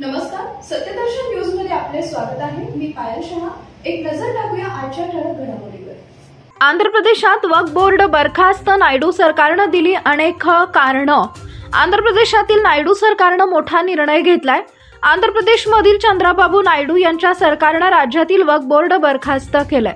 नमस्कार सत्यदर्शन न्यूजमध्ये आपले स्वागत आहे. मी पायल शहा. एक नजर टाकूया आजच्या ठळक घडामोडीवर. आंध्र प्रदेशात वक्फ बोर्ड बरखास्त नायडू सरकारनं दिली अनेक कारणं. आंध्र प्रदेशातील नायडू सरकारनं मोठा निर्णय घेतलाय. आंध्र प्रदेशमधील चंद्राबाबू नायडू यांच्या सरकारनं राज्यातील वक्फ बोर्ड बरखास्त केलंय.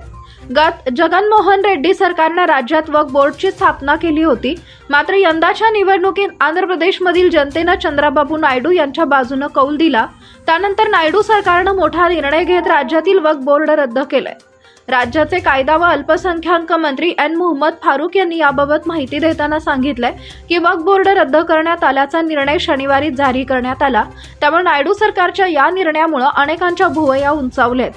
जगनमोहन रेड्डी सरकारनं राज्यात वक्फ बोर्डची स्थापना केली होती. मात्र यंदाच्या निवडणुकीत आंध्र प्रदेशमधील जनतेनं चंद्राबाबू नायडू यांच्या बाजूनं कौल दिला. त्यानंतर नायडू सरकारनं मोठा निर्णय घेत राज्यातील वक्फ बोर्ड रद्द केलंय. राज्याचे कायदा व अल्पसंख्याक मंत्री एन. मोहम्मद फारूक यांनी याबाबत माहिती देताना सांगितलंय की वक्फ बोर्ड रद्द करण्यात आल्याचा निर्णय शनिवारी जारी करण्यात आला. त्यामुळे नायडू सरकारच्या या निर्णयामुळे अनेकांच्या भुवया उंचावलेत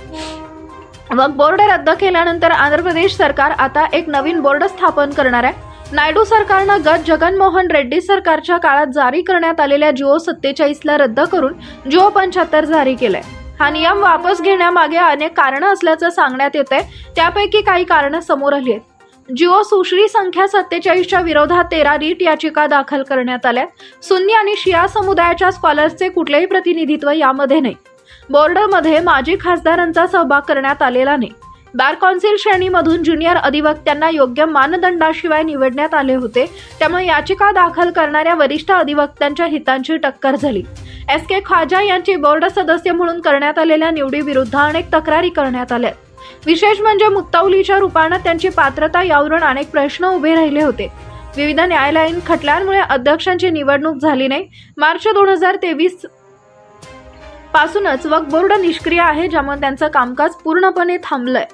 मग बोर्ड रद्द केल्यानंतर आंध्र प्रदेश सरकार आता एक नवीन बोर्ड स्थापन करणार आहे. नायडू सरकारनं गत जगनमोहन रेड्डी सरकारच्या काळात जारी करण्यात आलेल्या जिओ सत्तेचाळीसला रद्द करून जिओ पंच्याहत्तर जारी केलंय. हा नियम वापस घेण्यामागे अनेक कारणं असल्याचं सांगण्यात येत आहे त्यापैकी काही कारणं समोर आली आहेत. जिओ सुश्री संख्या सत्तेचाळीसच्या विरोधात तेरा रीट याचिका दाखल करण्यात आल्या सुन्नी आणि शिया समुदायाच्या स्कॉलर्सचे कुठलेही प्रतिनिधित्व यामध्ये नाही. बोर्डमध्ये माजी खासदारांचा सहभाग करण्यात आलेला नाही. बार कौन्सिल श्रेणीमधून ज्युनियर अधिवक्त्यांना योग्य मानदंडाशिवाय निवडण्यात आले होते त्यामुळे याचिका दाखल करणाऱ्या वरिष्ठ अधिवक्त्यांच्या हितांची टक्कर झाली. एस के ख्वाजा यांची बोर्ड सदस्य म्हणून करण्यात आलेल्या निवडीविरुद्ध अनेक तक्रारी करण्यात आल्या. विशेष म्हणजे मुक्तावलीच्या रूपानं त्यांची पात्रता यावरून अनेक प्रश्न उभे राहिले होते. विविध न्यायालयीन खटल्यांमुळे अध्यक्षांची निवडणूक झाली नाही. मार्च दोन हजार तेवीस पासूनच वक्फ बोर्ड निष्क्रिय आहे ज्यामुळे त्यांचं कामकाज पूर्णपणे थांबलंय.